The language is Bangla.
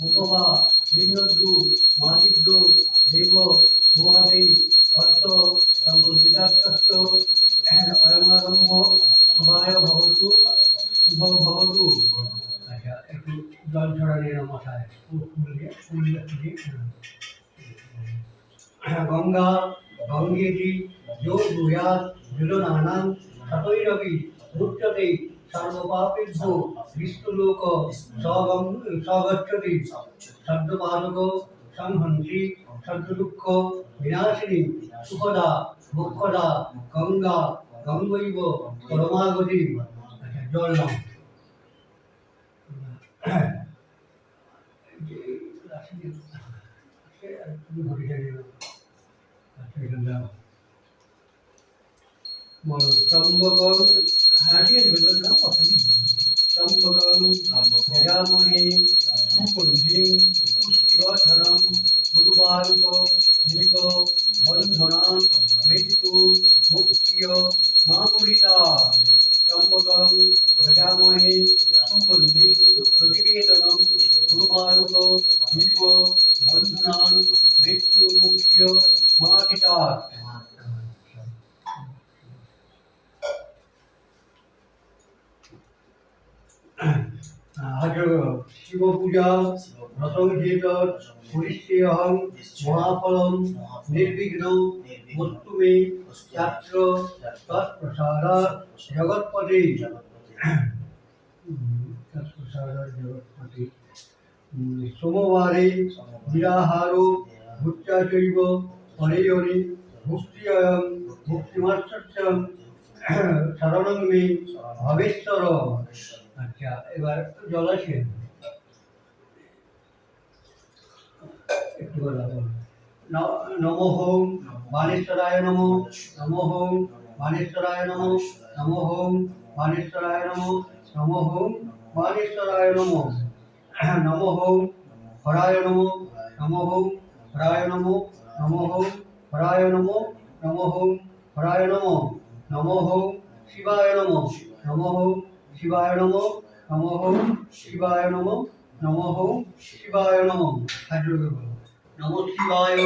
ಮುಖವ ನಿನ್ನೊಂದು ಮಾಡಿದ್ದು ದೇವೋ ಮೂವರೈ ಮತ್ತು ನಮ್ಮ ಪಿತಾಷ್ಟೋ ಅಯಮಾರಂಭ ಶುಭಾಯ ಭವತು ಶುಭ ಭವತು ಜಲಜೋಡಣೆ ಮಸಾಲೆ गंगा गंगे जी जो भूयात विलो नानाम सतोई रवि मुख्य দিয়ে, হ্যাঁ। গঙ্গা গঙ্গেতি যো ভূয়াৎ জুলনানাং ততৈরবি মুচ্যতে সর্বপাপেভ্য বিষ্ণুলোক সগম সগচ্ছতি শব্দপাদক সংহন্তি শব্দদুঃখ বিনাশিনী সুখদা মুখদা গঙ্গা গঙ্গৈব পরমাগতি আচ্ছা জল নাও তুমি হ্যাঁ ঠিক আছে বেতন নাও অসুবিধা নেই। ত্রম্বকম যজামহে সুগন্ধিং পুষ্টিবর্ধনম গুরুবারুক নিক বন্ধনান মৃত্যু মুক্তিয় মামুরিতা ত্রম্বকম যজামহে সুগন্ধিং প্রতিবেদনম গুরুবারুক নিক বন্ধনান মৃত্যু মুক্তিয় আজ শিব পূজা রসংহিত পরিশ্রেয়হং মহাফলম নির্বিঘ্ন মস্তুমে ছাত্র তৎপ্রসাদা জগৎপতি তৎপ্রসাদা জগৎপতি সোমবারে নিরাহারো ভুক্তিয়ং ভক্তিমাশ্চর্যং শরণং মে ভবেশ্বর আচ্ছা এবার একটু জল আছে একটু বলো। নম হোম বানেশ্বরায় নম নম হোম বানেশ্বরায় নম নম হোম বানেশ্বরায় নম নম হোম বানেশ্বরায় নম নম হোম হরায় নম নম হোম হরায় নম নম হোম হরায় নম নম হোম হরায় নম নম হোম শিবায় নম নম হোম শিবায় নম নম হোম শিবায় নম নম হোম শিবায় নম বলো। নম শিবায়